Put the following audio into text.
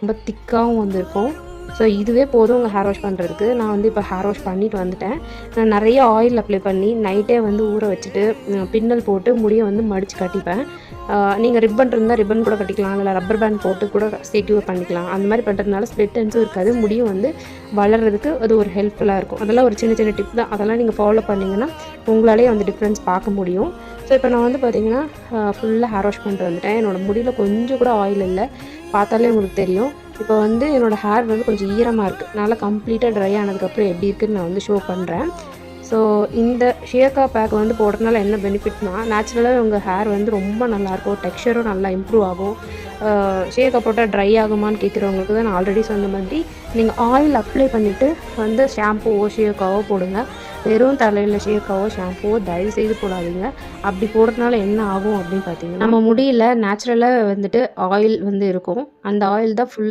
ரொம்ப திக்காகவும் வந்திருக்கும். ஸோ இதுவே போதும் உங்கள் ஹேர் வாஷ் பண்ணுறதுக்கு நான் வந்து இப்போ ஹேர் வாஷ் பண்ணிட்டு வந்துட்டேன். நான் நிறைய ஆயில் அப்ளை பண்ணி நைட்டே வந்து ஊற வச்சுட்டு பின்னல் போட்டு முடியை வந்து மடித்து கட்டிப்பேன். நீங்கள் ரிப்பன் இருந்தால் ரிப்பன் கூட கட்டிக்கலாம். இல்லை ரப்பர் பேண்ட் போட்டு கூட செக்யூர் பண்ணிக்கலாம். அந்த மாதிரி பண்ணுறதுனால ஸ்ப்ளிட் என்ஸும் இருக்காது. முடியும் வந்து வளர்கிறதுக்கு அது ஒரு ஹெல்ப்ஃபுல்லாக இருக்கும். அதெல்லாம் ஒரு சின்ன சின்ன டிப் தான். அதெல்லாம் நீங்கள் ஃபாலோ பண்ணிங்கன்னா உங்களாலேயே வந்து டிஃப்ரென்ஸ் பார்க்க முடியும். ஸோ இப்போ நான் வந்து பார்த்திங்கன்னா ஃபுல்லாக ஹேர் வாஷ் பண்ணிட்டு வந்துட்டேன். என்னோடய முடியில் கொஞ்சம் கூட ஆயில் இல்லை. பார்த்தாலே உங்களுக்கு தெரியும். இப்போ வந்து என்னோடய ஹேர் வந்து கொஞ்சம் ஈரமாக இருக்குது நல்லா கம்ப்ளீட்டாக ட்ரை ஆனதுக்கப்புறம் எப்படி இருக்குதுன்னு நான் வந்து ஷோ பண்ணுறேன் ஸோ இந்த ஷியக்கா பேக் வந்து போடுறதுனால என்ன பெனிஃபிட்னா நேச்சுரலாக உங்கள் ஹேர் வந்து ரொம்ப நல்லாயிருக்கும் டெக்ஸ்சரும் நல்லா இம்ப்ரூவ் ஆகும். ஷியக்கா போட்டால் ட்ரை ஆகுமான்னு கேட்குறவங்களுக்கு தான் நான் ஆல்ரெடி சொன்ன மாதிரி நீங்கள் ஆயில் அப்ளை பண்ணிவிட்டு வந்து ஷாம்புவோ ஷியக்காவோ போடுங்க. வெறும் தலையில் ஷேக்காவோ ஷாம்புவோ தயவு செய்து போடாதீங்க. அப்படி போடுறதுனால என்ன ஆகும் அப்படின்னு பார்த்தீங்கன்னா நம்ம முடியல நேச்சுரலாக வந்துட்டு ஆயில் வந்து இருக்கும். அந்த ஆயில் தான் ஃபுல்